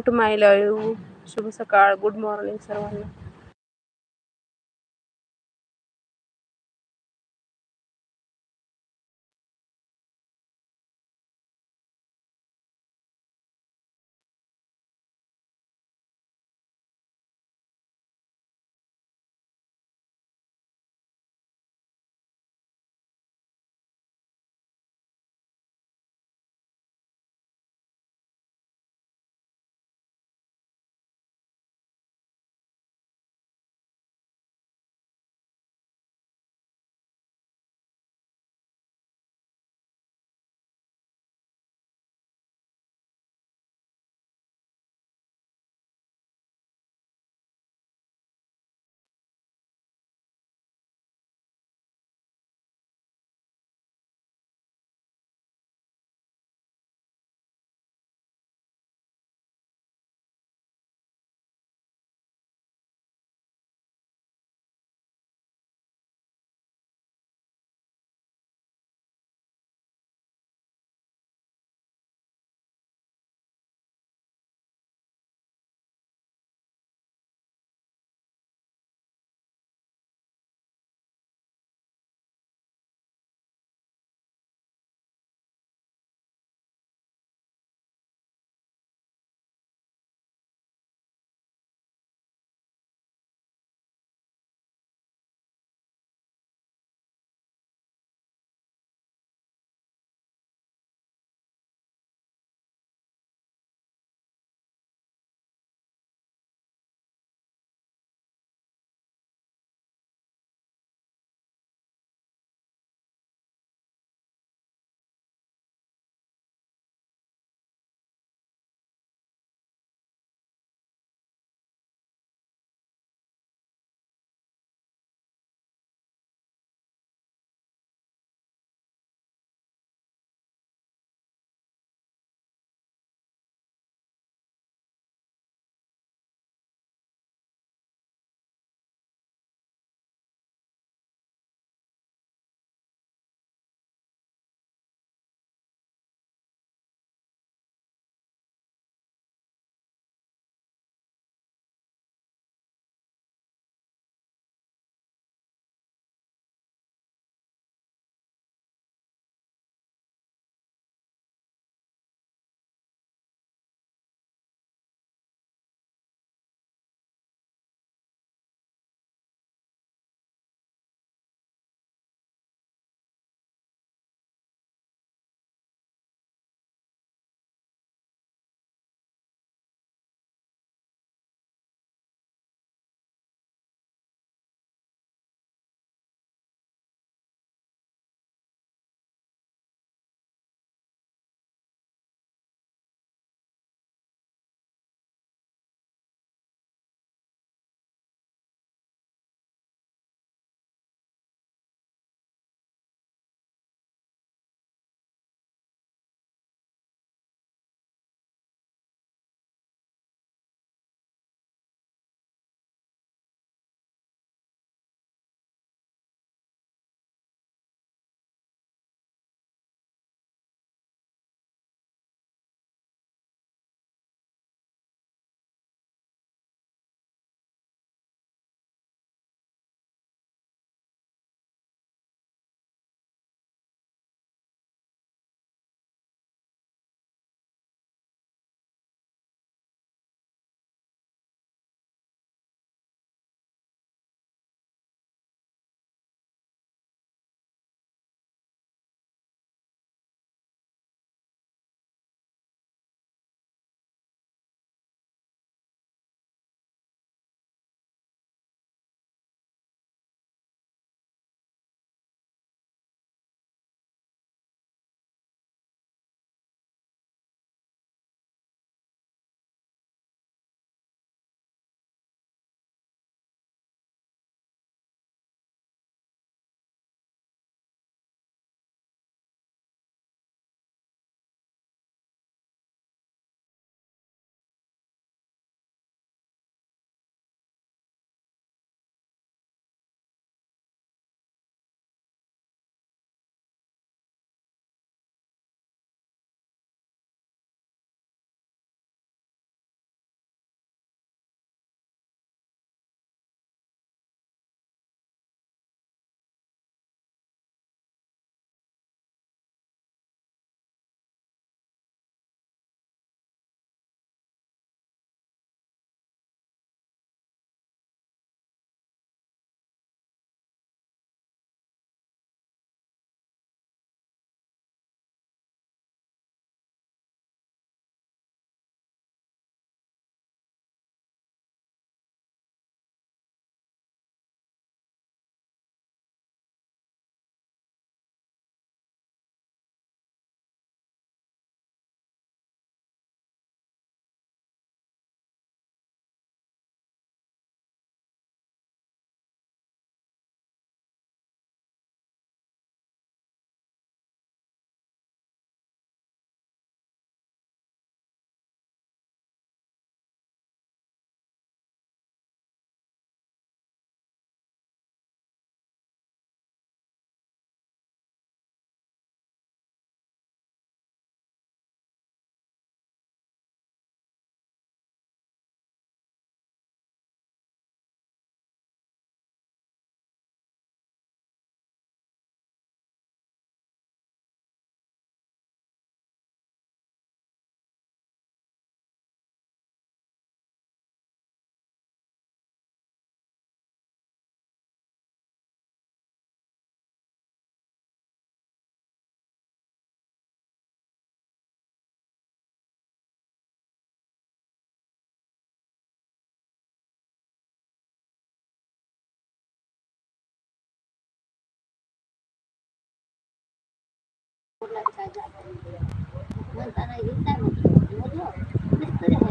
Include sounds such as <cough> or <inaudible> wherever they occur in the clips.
To my live शुभ सकाळ. Good morning सर्वांना.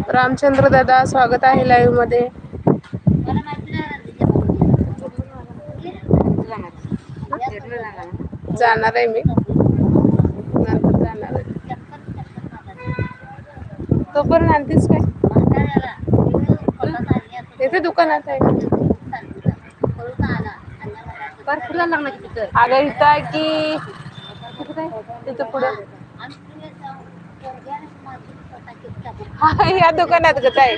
रामचंद्र दादा स्वागत आहे लाईव्हमध्ये. जाणार आहे मी. जाणार आहे. तोपर्यंत आणतीस काय? इथे दुकानात आहे. अगं इथं आहे की तिथं पुढं? या दुकानात गत आहे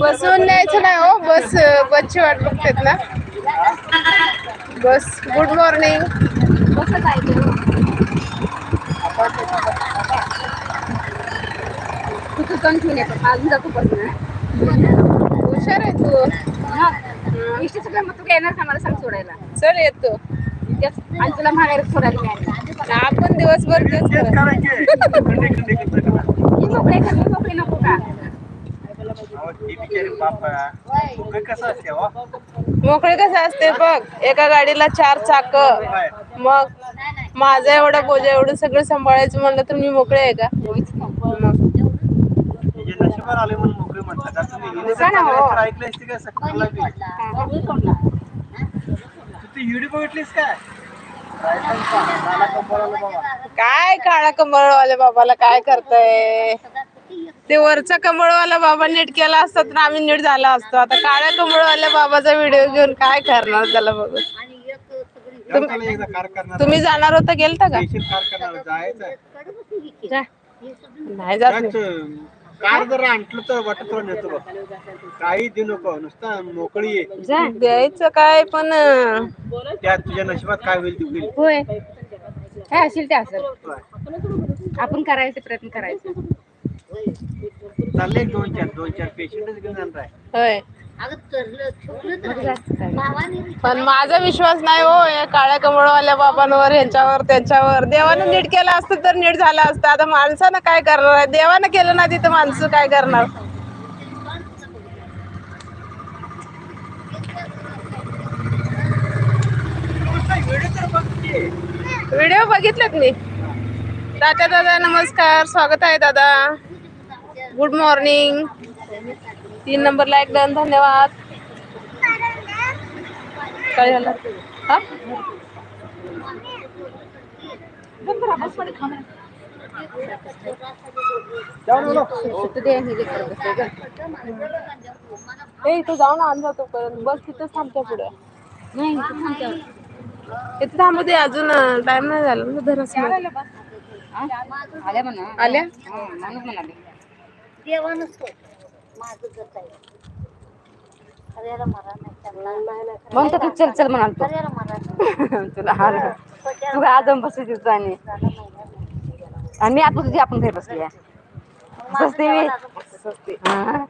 बसवून न्यायचं नाही हो बस बसची वाट बघतात ना. बस गुड मॉर्निंग हुशार आहे तू. चल येतो. आणि तुला माघारी सोडायला मिळालं आपण दिवसभर तेच करत. ही मोकळी का मी मोकळी नको का? कसं असते हो? मोकळे कसं असते बघ एका गाडीला चार चाक. काय? मग माझं एवढं बोजा एवढं सगळं सांभाळायचं म्हणलं तर मी मोकळे आहे का? मग. तिचे नशिबावर आले म्हणून काय? बाबा. काय काळा कमळवाल्या बाबाला काय करताय? ते वरचा कमळवाला बाबा नीट केला असता तर आम्ही नीट झाला असतो. आता काळ्या कमळवाल्या बाबाचा व्हिडिओ घेऊन काय करणार त्याला बघून? तुम्ही जाणार होता गेलता का. नाही जात. कार जर आणलं तर वाटत नेतो बघ. काही देऊ नको नुसता मोकळी ये. द्यायचं काय पण अं, त्यात तुझ्या नशिबात काय होईल ते होईल. होय. काय असेल ते असेल. आपण करायचे प्रयत्न करायचे. चालले दोन चार दोन चार पेशंटच घेऊन आहे. होय. पण माझा विश्वास नाही हो या काळ्या कमळवाल्या बाबांवर यांच्यावर त्यांच्यावर. देवानं नीट केलं असतं तर नीट झालं असतं. आता माणसानं काय करणार? आहे देवानं केलं ना तिथं माणसं काय करणार? व्हिडिओ बघितलेत मी. तात्या दादा नमस्कार. स्वागत आहे दादा. Good morning. तीन नंबरला एक डन धन्यवाद. काय झालं? हा? हे इथं जाऊन आण जातो परत बस तिथंच थांबते पुढे. नाही इथं थांबू दे अजून टाइम नाही झाला ना धरस हा? आल्या म्हणा. आल्या? हा, म्हणाले म्हणतो की चल चल म्हणाल तू. <laughs> तुला हार तू काय आदम बसायची तू आणि? आणि मी आता तुझी आपण घरी बसली आहे. बसते मी. हा.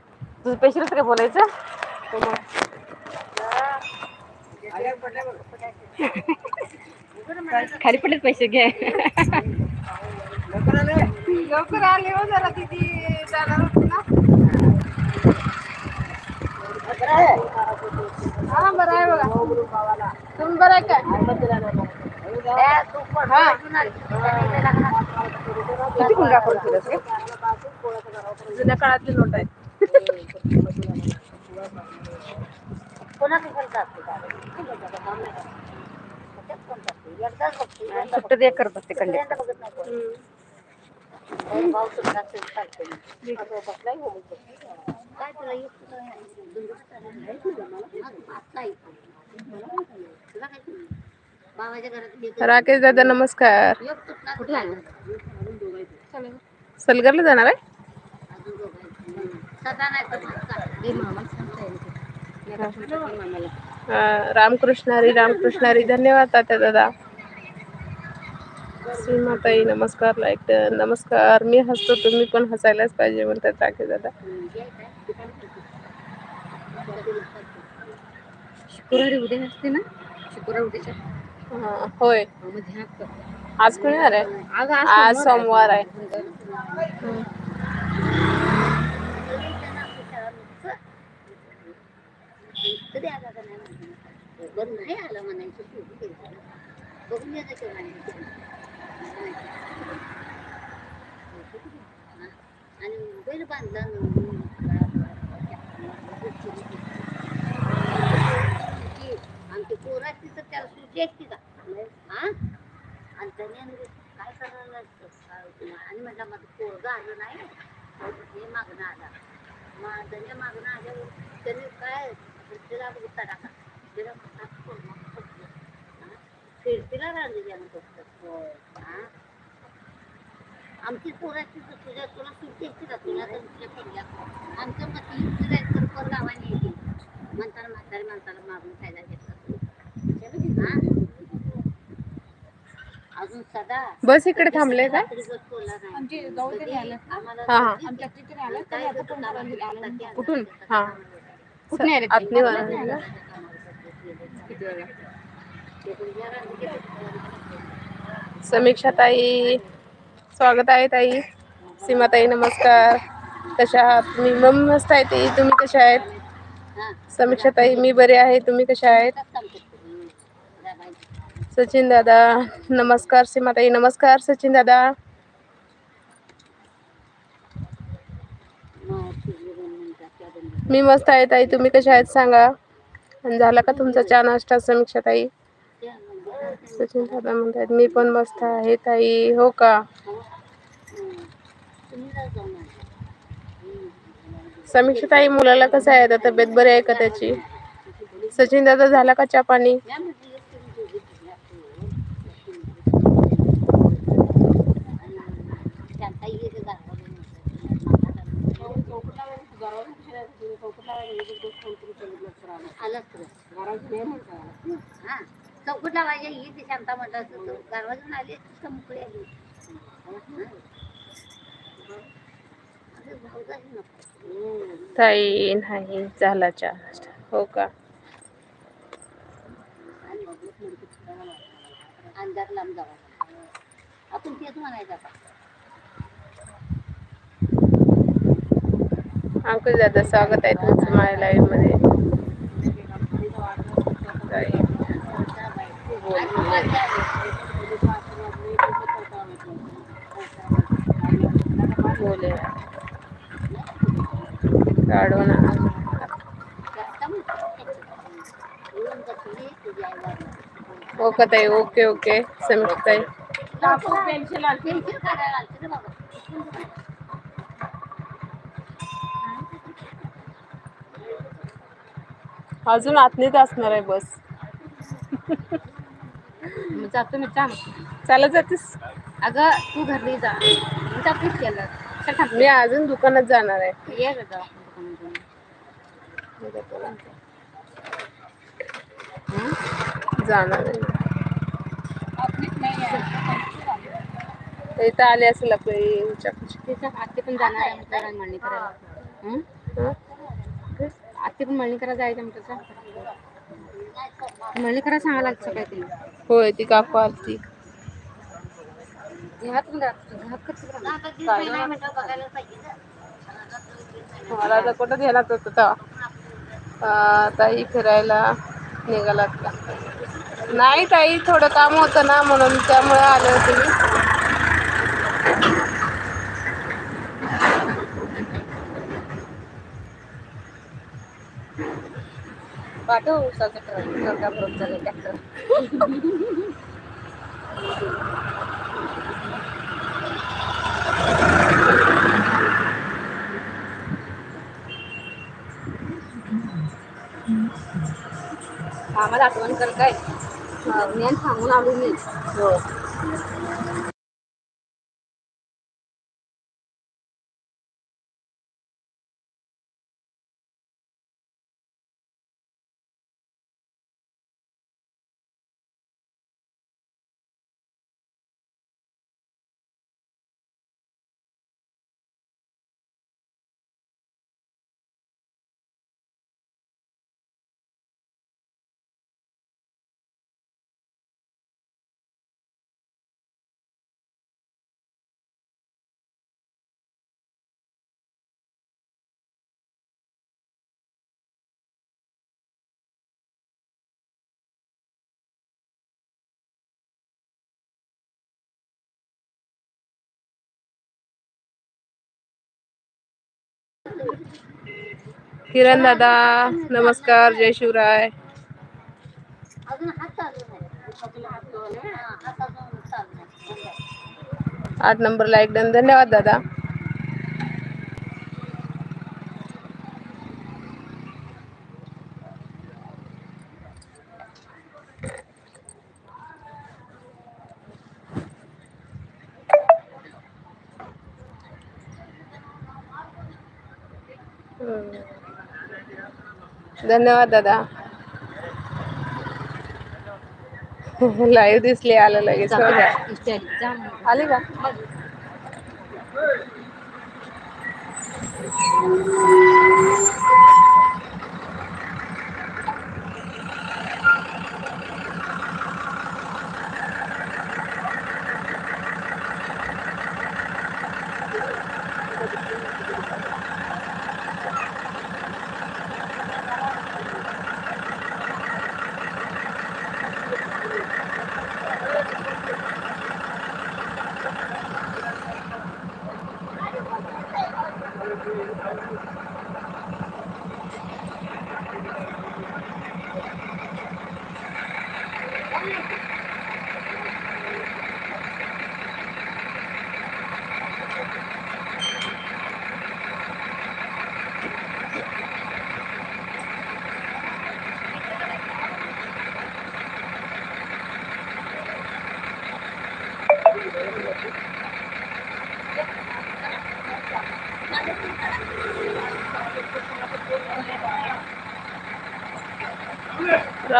तुझं पैसे काय बोलायचं? <laughs> खाली पडले पैसे घे. लवकर आले. हो जरा तिथे जाणार होती ना? हा बरं आहे बघा तुम्ही बरं आहे काय हा? जुन्या काळातली नोट आहे सुट्ट दे करत बसते कंडक्टर राकेश दादा नमस्कार कुठे लागलं सलगरला जाणार आहे दे मामाला सांगता येईल ते. मी आता तुमच्या पण मामाला. हा, रामकृष्ण हरी रामकृष्ण हरी धन्यवाद तात्या दादा सीमाताई नमस्कार लाईक नमस्कार. मी हसतो तुम्ही पण हसायलाच पाहिजे म्हणतात राकेश दादा. शुक्रवारी उद्या असते ना? शुक्रवार उद्याच्या? हा, होय. मध्ये हात कर. आज कोणी आहे. आज सोमवार आहे बरं नाही आलं म्हणायचं सोडून द्यायचं बघून घ्या त्याच्या? आणि बैल बांधला आमची पोरं असती तर त्याला सुटी असती का हा आणि त्याने काय करायला आणि म्हटलं माझं पोरगा आलं नाही. हे मागणं आला मग त्याने मागणं आल्यावर त्याने काय? तिला बघता टाका तिला म्हणतात फिरतीला राहिली फक्त हा आमची पोरं असती तर तुझ्या तुला सुट्टी असते का तुला तर तुझ्या पोरग्या आमचं मत जायचं पर गावाने येते म्हणताना म्हातारी माणसाला मागून खायला घेतलं? अजून सदा बस इकडे थांबले का? हा हा. कुठून? हा. कुठून आले ते? आतनी वाला. ना? समीक्षा ताई स्वागत आहे ताई. सीमाताई नमस्कार. कशा आहात? मी मम मस्त आहे ताई. तुम्ही कशा आहेत? समीक्षा ताई मी बरे आहे. तुम्ही कशा आहेत? सचिन दादा नमस्कार. सीमाताई नमस्कार. सचिन दादा. मी मस्त आहे ताई. तुम्ही कशा आहेत? सांगा. आणि झाला का तुमचा चहा नाश्ता समीक्षा ताई? सचिन दादा म्हणतात मी पण मस्त आहे ताई. हो का? समीक्षा ताई मुलाला कसं आहे आता तब्येत? बरी आहे का त्याची? सचिन दादा झाला का चहा पाणी? चौकट लावायच्या ही ती शांता म्हटलं असतं. गारवाजून आली तर मोकळी आली ताई नाही झाला नाश्ता हो का? अंधार लांब जावा. आपण तेच म्हणायचं आता. अंकुश दादा स्वागत आहे तुमचं माझ्या लाईव्हमध्ये. ताई, काढू ना ताई ओके ओके. समीक्षा ताई. अजून आतनीच असणार आहे बस. <laughs> मग जातो मी थांब चालत जातेस? अगं तू घरी जा. मी जातेच केलं चल थांब. मी अजून दुकानात जाणार आहे. ये ग जाऊ आपण दुकानातून. जाणार आहे. इथं आले असेल आपली चकची तिच्या आत्ते पण जाणार आहे म्हटलं मळणी करायला. हं? हं? आत्ते पण मळणी करायला जायचं म्हटलं मळणी करायला सांगायला लागतं तिला होय ती काकू आलती. मला आता कुठं ध्यानात होतं तेव्हा. ताई फिरायला निघालात का? नाही ताई थोडं काम होतं ना म्हणून त्यामुळे आले होते मी. पाठव उसाचं ट्रक ट्रक चालेल ट्रॅक्टर. आम्हाला आठवण कर काय? ज्ञान सांगून आलो मी. किरण दादा नमस्कार जय शिवराय. आठ नंबर एक डन. धन्यवाद दादा. Hmm. धन्यवाद दादा. लाईव्ह दिसली आलं लगेच. आले का? आली का?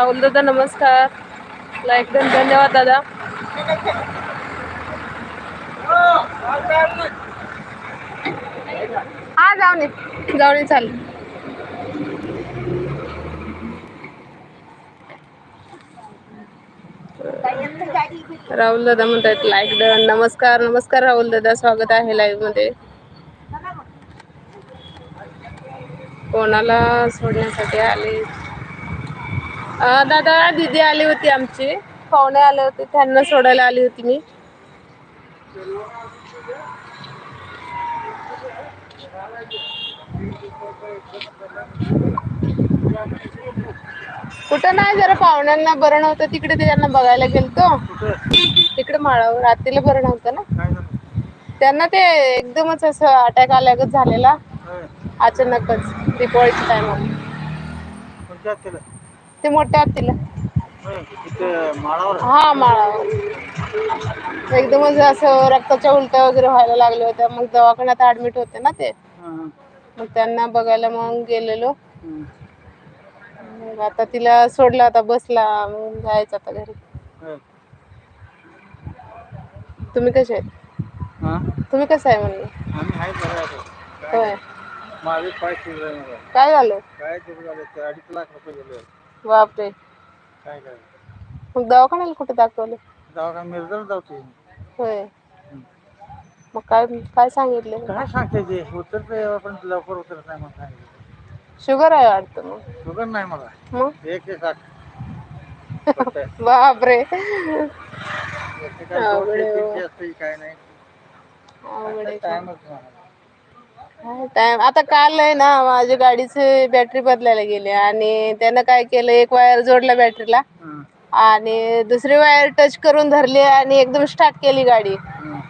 राहुल दादा नमस्कार. लाईक डन धन्यवाद दादा. हा जाऊन ये. जाऊन ये राहुल दादा म्हणतात लाईक डन नमस्कार नमस्कार राहुल दादा. स्वागत आहे लाईव्हमध्ये. कोणाला सोडण्यासाठी आले? अं, दादा दिदी आली होती आमची. पाहुणे आले होते त्यांना सोडायला आली होती मी. कुठं नाही जरा पाहुण्यांना बरं नव्हतं. तिकडे ते त्यांना बघायला गेलतो. तिकडे माळावर रात्रीला बरं नव्हतं ना. त्यांना ते एकदमच असं अटॅक आल्यागत झालेला. अचानकच दिपावळीच्या टायमाला ते मोठ्या माळावर? हा माळावर. एकदमच असं रक्ताच्या उलट्या वगैरे व्हायला लागल्या होत्या. मग दवाखान्यात ऍडमिट होते ना ते. मग त्यांना बघायला मग गेलेलो. मग आता तिला सोडलं आता बसला मग जायचं आता घरी. तुम्ही कसे आहेत? तुम्ही कसं आहे म्हणलं? होय. काय झालं? काय बापरे. काय काय मग दवाखान्याला कुठे दाखवलं? दवाखाना मिरजर जाऊची होय. मग काय काय सांगितलं? काय सांगते ते? उतरते पण लवकर उतरत नाही मग सांगितलं. शुगर आहे वाटतं मग. शुगर नाही मला. मग? एक साठ फक्त. <laughs> बापरे. याचे काय अवघड दोनशे, तीनशे असते काय नाही. अवघड आहे. टाइमच नाही काय टाइम आता काल आहे ना माझ्या गाडीची बॅटरी बदलायला गेली आणि त्यानं काय केलं एक वायर जोडला बॅटरीला. आणि दुसरी वायर टच करून धरली आणि एकदम स्टार्ट केली गाडी.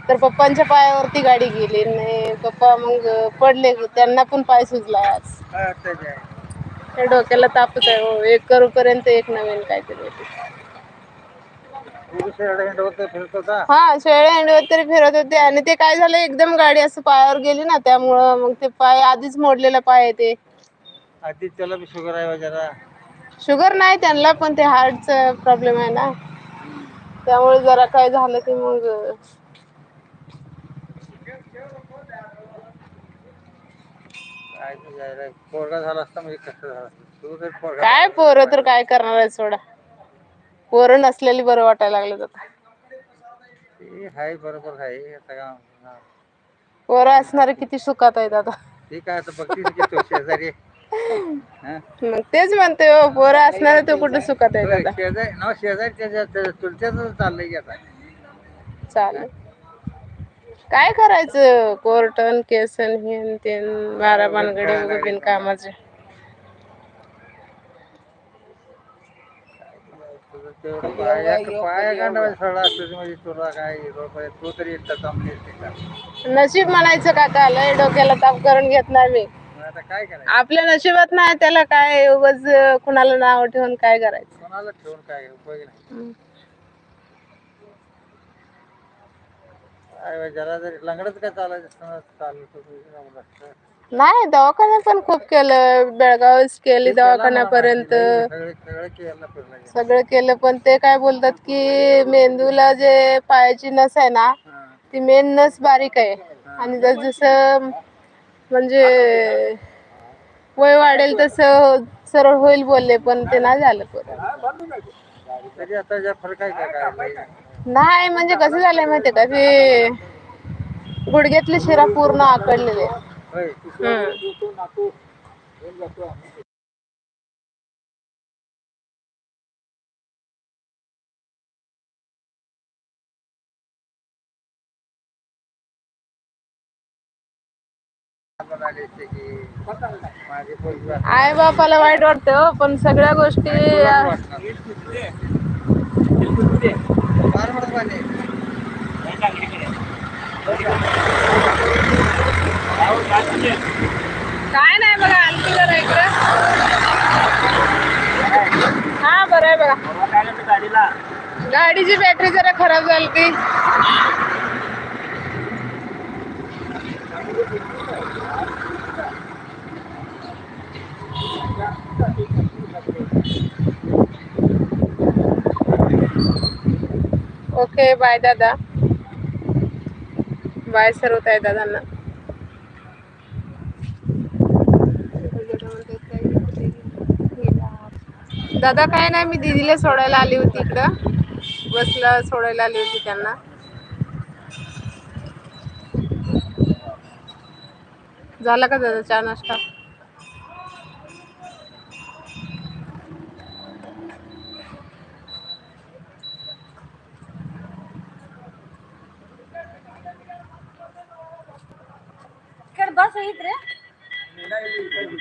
तर पप्पांच्या पायावरती गाडी गेली आणि पप्पा मग पडले त्यांना पण पाय सुजला आज? त्या डोक्याला तापच आहे हो एक करूपर्यंत एक नवीन काहीतरी होते पोलीस एवढं हिंडवत फिरत होता हा शेळे अंडीवर तरी फिरत होते. आणि ते काय झालं एकदम गाडी असं पायावर गेली ना त्यामुळं मग ते पाय आधीच मोडलेला पाय आहे ते. आधी त्याला बी शुगर आहे जरा. शुगर नाही त्यांना पण ते हार्टचा प्रॉब्लेम आहे ना. त्यामुळे जरा काय झालं की मग काय ते जायला पोरगा झाला असता म्हणजे कसं झालं? असतं. तू जर पोरगा काय पोरं तर काय करणार आहे सोडा. पोरं नसलेली बरं वाटायला लागलं आता. ते हाय बरोबर आहे आता का हा. असणारे किती सुखात आहेत आता. ते काय आता बघतीस की तो शेजारी हा? मग तेच म्हणते हो पोरं असणारे तो कुठे सुखात आहेत होय, आता. शेजारी नाव शेजारी त्याच्या चाललंय की आता. चालेल. काय करायचं? कोर्टन केसन हे न ते बारा भानगडे उगं बिनकामाचे पाया पाया गांडावा सगळा असतो म्हणजे तुला काय रुपये तू तरी एकटा चांगली असते का? नशीब म्हणायचं काका लय डोक्याला ताप करून घेत नाही मी. मग आता काय करायचं? आपल्या नशिबात नाही त्याला काय उगाच कुणाला नाव ठेवून काय करायचं? कोणाला ठेवून काय? उपयोग नाही. काय जरा जरी लंगडच काय चालायचं? असताना चालत होतं नाही दवाखाना पण खूप केलं. बेळगावच केली दवाखान्यापर्यंत. सगळे सगळं केलं पण ते काय बोलतात की मेंदूला जे पायाची नस आहे ना. ती मेन नस बारीक आहे. आणि जस जसं म्हणजे वय वाढेल तसं सरळ होईल बोलले पण ते नाही झालं का काय? नाही म्हणजे कसं झालंय माहितीये का ते गुडघ्यातली शिरा पूर्ण आकडलेली आहे हम्म. आई बापाला वाईट वाटतं हो, पण सगळ्या गोष्टी फार आहे. काय नाही बघा आणखी जरा इकडं. हा बरं आहे बघा. गाडीची बॅटरी जरा खराब झाली ती ओके बाय दादा. बाय सर्व आहे दादांना. दादा काय नाही मी दीदीला सोडायला आली होती इकडं बसला सोडायला आली होती त्यांना झाला का दादा चहा नाश्ता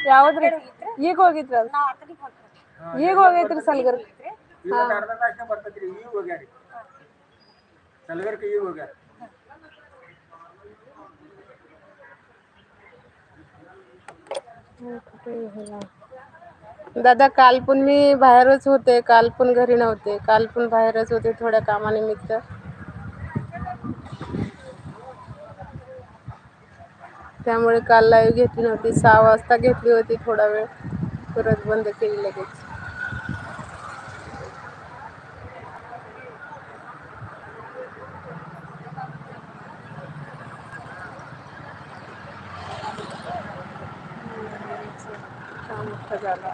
ಯಾವ್ದ್ರಿ ಈಗ ಹೋಗಿದ್ರ ಈಗ ಹೋಗೈತ್ರಿ ಸಲ್ಗರ್ ಇವಾಗ ಅರ್ಧ ತಾಸ್ನ್ಯಾಗ ಬರ್ತೈತ್ರಿ ಈಗ ಹೋಗ್ಯಾರಿ ಸಲಗರ್ಕ ಈಗ ಹೋಗ್ಯಾರ दादा काल पण मी बाहेरच होते काल पण घरी नव्हते काल पण बाहेरच होते थोड्या कामानिमित्त त्यामुळे काल लाईव्ह घेतली नव्हती सहा वाजता घेतली होती थोडा वेळ परत बंद केली लगेच मोठा झाला.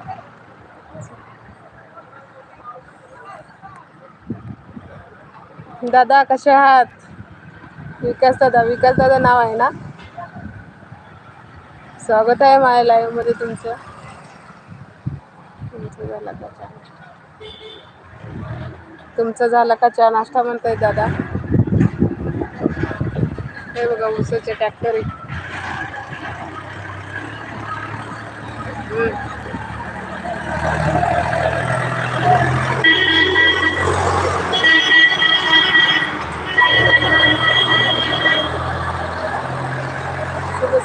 दादा कसे आहात? विकास दादा विकास दादा नाव आहे ना? स्वागत आहे माझ्या लाईव्हमध्ये तुमचं. तुमचं झाला का चहा? तुमचं झाला का चहा? नाश्ता म्हणताय दादा. हे बघा उसाचे ट्रॅक्टर शुभ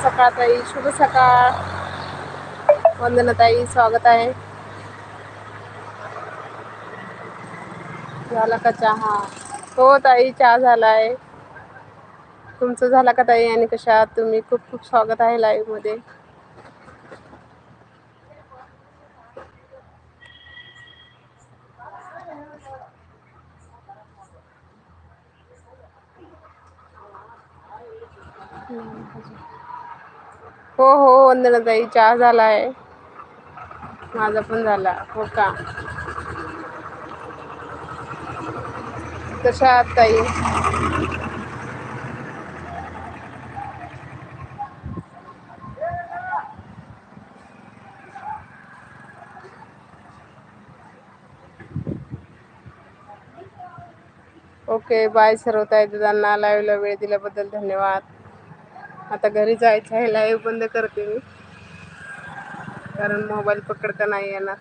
सकाळ ताई शुभ सकाळ. वंदना ताई स्वागत आहे. झाला का चहा? हो ताई चहा झालाय. तुमचं झाला का ताई आणि कशा तुम्ही खूप खूप स्वागत आहे लाईव्ह हो हो वंदना ताई चहा झाला आहे माझा पण झाला हो का? कशा आहात ताई? ओके बाय सर्व ताई दादांना लाईव्हला वेळ दिल्याबद्दल धन्यवाद. आता घरी जायचं आहे लाईव्ह बंद करते मी. कारण मोबाईल पकडता नाही येणार.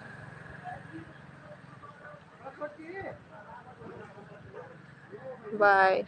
बाय